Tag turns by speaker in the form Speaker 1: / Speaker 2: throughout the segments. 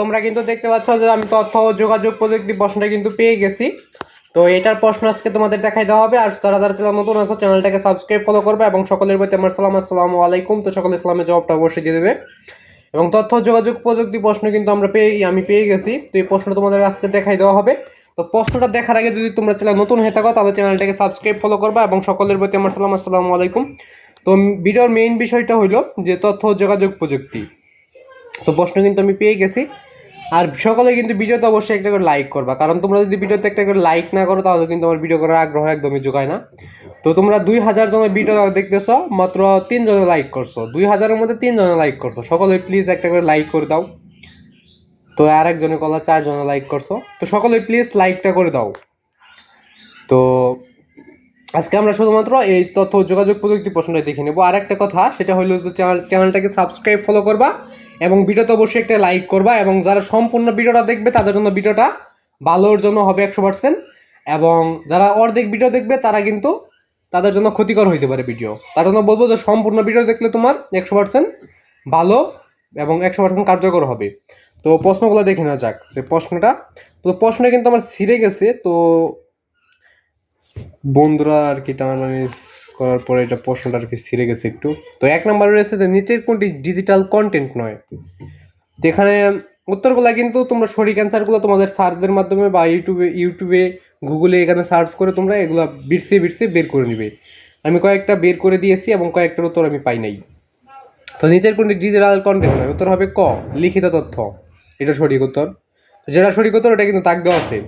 Speaker 1: তোমরা কিন্তু দেখতে পাচ্ছ যে আমি তথ্য ও যোগাযোগ প্রযুক্তি প্রশ্নটা কিন্তু পেয়ে গেছি। তো এটার প্রশ্ন আজকে তোমাদের দেখাই দেওয়া হবে। আর যারা যারা চ্যানেল নতুন আছো, চ্যানেলটাকে সাবস্ক্রাইব ফলো করবে এবং সকলের প্রতি আমার সালাম, আসসালামু আলাইকুম। তো সকলে ইসলামের জবাবটা অবশ্যই দিয়ে দেবে। এবং তথ্য যোগাযোগ প্রযুক্তি প্রশ্ন কিন্তু আমরা পেয়ে, আমি পেয়ে গেছি। তো এই প্রশ্নটা তোমাদের আজকে দেখাই দেওয়া হবে। তো প্রশ্নটা দেখার আগে যদি তোমরা চ্যানেল নতুন হয়ে থাকো, তাহলে চ্যানেলটাকে সাবস্ক্রাইব ফলো করবা এবং সকলের প্রতি আমার সালাম, আসসালামু আলাইকুম। তো ভিডিওর মেইন বিষয়টা হলো যে তথ্য যোগাযোগ প্রযুক্তি। তো প্রশ্ন কিন্তু আমি পেয়ে গেছি। আর সকলে কিন্তু ভিডিওতে অবশ্যই একটা করে লাইক করবা। কারণ তোমরা যদি ভিডিওতে একটা করে লাইক না করো, তাহলে কিন্তু আমার ভিডিও করার আগ্রহ একদমই যোগায় না। তো তোমরা দুই হাজার জনের ভিডিও দেখতেছো, মাত্র তিনজনে লাইক করছ। দুই হাজারের মধ্যে তিনজনে লাইক করছ। সকলে প্লিজ একটা করে লাইক করে দাও। তো আর একজনে কলা চারজনে লাইক করছ। তো সকলে প্লিজ লাইকটা করে দাও। তো আজকে আমরা শুধুমাত্র এই তথ্য যোগাযোগ প্রযুক্তি প্রশ্নটা দেখে নেব। আর একটা কথা, সেটা হলো যে চ্যানেল চ্যানেলটাকে সাবস্ক্রাইব ফলো করবা এবং ভিডিওতে অবশ্যই একটা লাইক করবা এবং যারা সম্পূর্ণ ভিডিওটা দেখবে, তাদের জন্য ভিডিওটা ভালোর জন্য হবে একশো পার্সেন্ট এবং যারা অর্ধেক ভিডিও দেখবে, তারা কিন্তু তাদের জন্য ক্ষতিকর হইতে পারে ভিডিও তার জন্য বলব যে সম্পূর্ণ ভিডিও দেখলে তোমার একশো পার্সেন্ট ভালো এবং একশো পার্সেন্ট কার্যকর হবে। তো প্রশ্নগুলো দেখে নেওয়া যাক সে প্রশ্নটা। তো প্রশ্নটা কিন্তু আমার ছিঁড়ে গেছে, তো বন্ধুরা আর কি টানাটানি করার পরে এটা প্রশ্নটা আর কি ছিঁড়ে গেছে একটু। তো এক নম্বরে রয়েছে যে, নিচের কোনটি ডিজিটাল কন্টেন্ট নয়? তো এখানে উত্তরগুলো কিন্তু তোমরা সঠিক অ্যান্সারগুলো তোমাদের সার্চের মাধ্যমে বা ইউটিউবে ইউটিউবে, গুগলে এখানে সার্চ করে তোমরা এগুলো বিরসে বিরসে বের করে নিবে। আমি কয়েকটা বের করে দিয়েছি এবং কয়েকটার উত্তর আমি পাই নাই। তো নিচের কোনটি ডিজিটাল কন্টেন্ট নয়? উত্তর হবে ক, লিখিত তথ্য। এটা সঠিক উত্তর। যেটা সঠিক উত্তর, ওটা কিন্তু তাক দেওয়া আছে।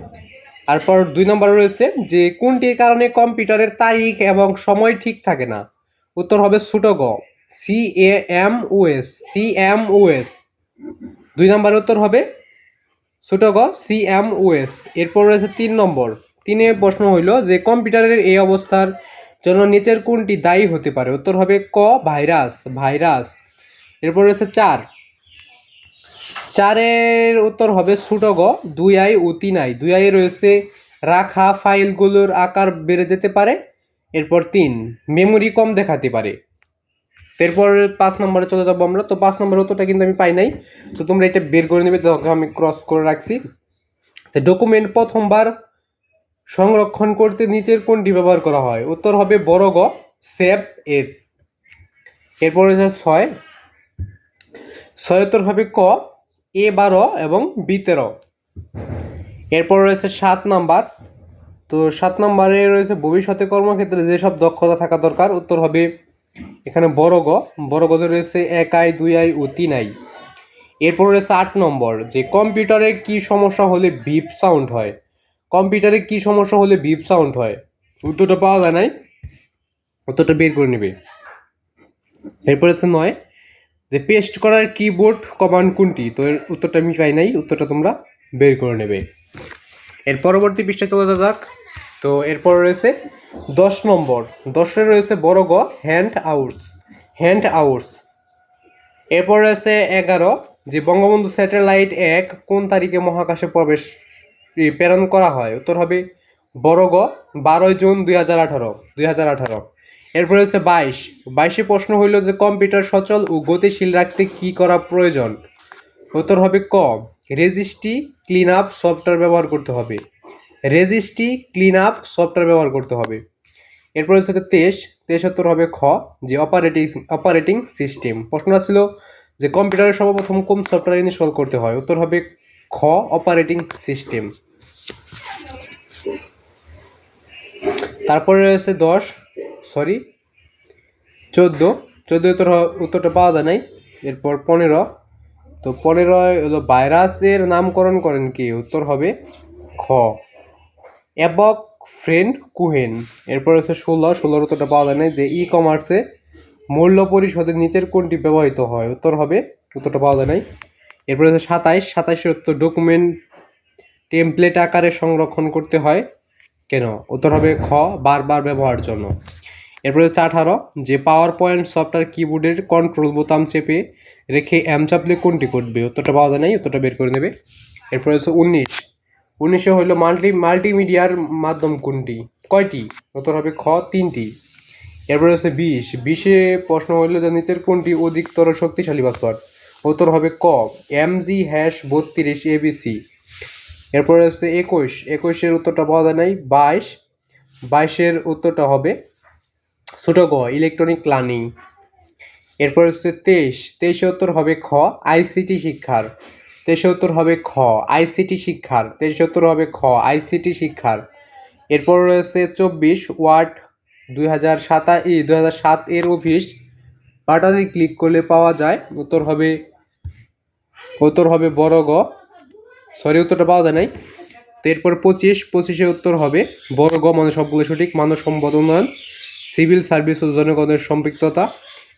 Speaker 1: তারপর দুই নম্বরে রয়েছে যে কোনটির কারণে কম্পিউটারের তারিখ এবং সময় ঠিক থাকে না? উত্তর হবে ছোট গ C A M O S C M O S দুই নম্বরের উত্তর হবে ছোট গ সি এম ও এস এরপর রয়েছে তিন নম্বর। তিনে প্রশ্ন হইল যে, কম্পিউটারের এই অবস্থার জন্য নিচের কোনটি দায়ী হতে পারে? উত্তর হবে ক, ভাইরাস ভাইরাস। এরপর রয়েছে চার। চারের উত্তর হবে ছোট গ, দুই আই ও তিন আই। দুই আই রয়েছে রাখা ফাইলগুলোর আকার বেড়ে যেতে পারে, এরপর তিন, মেমোরি কম দেখাতে পারে। এরপর পাঁচ নম্বরে চলে যাব আমরা। তো পাঁচ নম্বর উত্তরটা কিন্তু আমি পাই নাই। তো তোমরা এটা বের করে নেবে আমি ক্রস করে রাখছি। ডকুমেন্ট প্রথমবার সংরক্ষণ করতে নিচের কোনটি ব্যবহার করা হয়? উত্তর হবে বড় গ সেভ এর। এরপর রয়েছে ছয়। ছয় উত্তর হবে ক এ বারো এবং বি তেরো। এরপর রয়েছে সাত নাম্বার। তো সাত নম্বরে রয়েছে ভবিষ্যতে কর্মক্ষেত্রে যেসব দক্ষতা থাকা দরকার, উত্তর হবে এখানে বড় গ। বড় গতে রয়েছে এক আই, দুই আই ও তিন আই। এরপর রয়েছে আট নম্বর, যে কম্পিউটারে কি সমস্যা হলে বিপ সাউন্ড হয়? কম্পিউটারে কি সমস্যা হলে বিপ সাউন্ড হয়? উত্তরটা পাওয়া যায় নাই। উত্তরটা বের করে নেবে। এরপর আছে নয়। যে পেস্ট করার কিবোর্ড কমান্ড কোনটি? তো এর উত্তরটা আমি পাই নাই, উত্তরটা তোমরা বের করে নেবে। এর পরবর্তী পৃষ্ঠায় চলে যাক। তো এরপর রয়েছে দশ নম্বর। দশে রয়েছে বড় গ হ্যান্ড আউটস হ্যান্ড আউটস এরপর রয়েছে এগারো, যে বঙ্গবন্ধু স্যাটেলাইট এক কোন তারিখে মহাকাশে প্রবেশ প্রেরণ করা হয়? উত্তর হবে বড় গ, বারোই জুন দুই হাজার আঠারো, দুই হাজার আঠারো। এরপর হচ্ছে বাইশ। বাইশে প্রশ্ন হইল যে কম্পিউটার সচল ও গতিশীল রাখতে কি করা প্রয়োজন? উত্তর হবে ক। রেজিস্ট্রি ক্লিন আপ সফটওয়্যার ব্যবহার করতে হবে। রেজিস্ট্রি ক্লিন আপ সফটওয়্যার ব্যবহার করতে হবে। এরপর হচ্ছে তেইশ। তেইশ উত্তর হবে খ, যে অপারেটিং অপারেটিং সিস্টেম। প্রশ্নটা ছিল যে কম্পিউটারে সর্বপ্রথম কোন সফটওয়্যার ইনস্টল করতে হয়? উত্তর হবে খ, অপারেটিং সিস্টেম। তারপরে রয়েছে দশ। সরি, চোদ্দ। চোদ্দ উত্তর উত্তরটা পাওয়া যায় নাই। এরপর পনেরো। তো পনেরো ভাইরাসের নামকরণ করেন কি? উত্তর হবে খ অ্যাবক ফ্রেন্ড কুহেন। এরপর হচ্ছে ষোলো। ষোলোর উত্তরটা পাওয়া যায় নাই যে ই কমার্সে মূল্য পরিশোধের নিচের কোনটি ব্যবহৃত হয়? উত্তর হবে, উত্তরটা পাওয়া যায় নাই। এরপর হচ্ছে সাতাইশ। সাতাইশের উত্তর ডকুমেন্ট টেমপ্লেট আকারে সংরক্ষণ করতে হয়। কেন? উত্তর হবে খ, বারবার ব্যবহারের জন্য। এরপরে হচ্ছে আঠারো, যে পাওয়ার পয়েন্ট সফটওয়্যার কিবোর্ডের কন্ট্রোল বোতাম চেপে রেখে এম চাপলে কোনটি করবে? উত্তরটা পাওয়া যায় নাই, উত্তরটা বের করে নেবে। এরপরে হচ্ছে উনিশ। উনিশে হইল মাল্টি মাল্টিমিডিয়ার মাধ্যম কোনটি? কয়টি? উত্তর হবে খ, তিনটি। এরপরে হচ্ছে বিশ। বিশে প্রশ্ন হইল যে নিচের কোনটি অধিকতর শক্তিশালী পাসওয়ার্ড উত্তর হবে ক এম জি হ্যাশ বত্রিশ এবিসি এরপরে হচ্ছে একুশ। একুশের উত্তরটা পাওয়া যায় নাই, বাইশ। বাইশের উত্তরটা হবে ছোট গ ইলেকট্রনিক লার্নিং এরপর হচ্ছে তেইশ, তেইশে উত্তর হবে খ আইসিটি শিক্ষার। তেইশে উত্তর হবে খ আইসিটি শিক্ষার। তেইশে উত্তর হবে খ আইসিটি শিক্ষার। এরপর রয়েছে চব্বিশ, ওয়ার্ড দুই হাজার সাতা দুই হাজার সাত এর অফিস। বাটনে ক্লিক করলে পাওয়া যায়। উত্তর হবে উত্তর হবে বড় গ। সরি, উত্তরটা পাওয়া যায় নাই। তো এরপর পঁচিশ, পঁচিশে উত্তর হবে বড় গ মানে সবগুলো সঠিক মানব সম্পদ উন্নয়ন। সিভিল সার্ভিস ও জনগণের সম্পৃক্ততা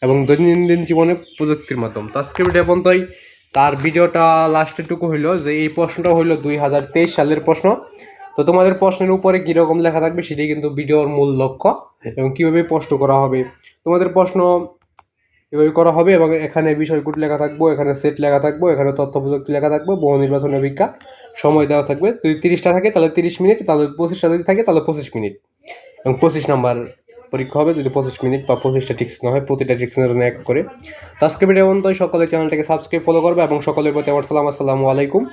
Speaker 1: এবং দৈনন্দিন জীবনে প্রযুক্তির মাধ্যম। তো আজকের ভিডিও পর্যন্তই। তার ভিডিওটা লাস্টেরটুকু হইল যে, এই প্রশ্নটা হইল দুই হাজার তেইশ সালের প্রশ্ন। তো তোমাদের প্রশ্নের উপরে কীরকম লেখা থাকবে সেটাই কিন্তু ভিডিওর মূল লক্ষ্য এবং কীভাবে প্রশ্ন করা হবে। তোমাদের প্রশ্ন এভাবে করা হবে এবং এখানে বিষয়কুট লেখা থাকব, এখানে সেট লেখা থাকব, এখানে তথ্য প্রযুক্তি লেখা থাকব বহু নির্বাচনী অভিজ্ঞা সময় দেওয়া থাকবে। যদি তিরিশটা থাকে তাহলে তিরিশ মিনিট, তাহলে পঁচিশটা যদি থাকে তাহলে পঁচিশ মিনিট এবং পঁচিশ নাম্বার পরীক্ষা হবে, যদি পঁচিশ মিনিট বা পঁচিশটা টিকশন হয়, প্রতিটা টিকশনের জন্য এক করে। তো আজকে ভিডিও পর্যন্ত সকলে চ্যানেলটাকে সাবস্ক্রাইব ফলো করবে এবং সকলের প্রতি আমার সালাম, আসসালামু আলাইকুম।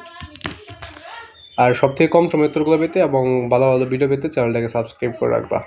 Speaker 1: আর সব থেকে কম সময় উত্তরগুলো পেতে এবং ভালো ভালো ভিডিও পেতে চ্যানেলটাকে সাবস্ক্রাইব করে রাখবা।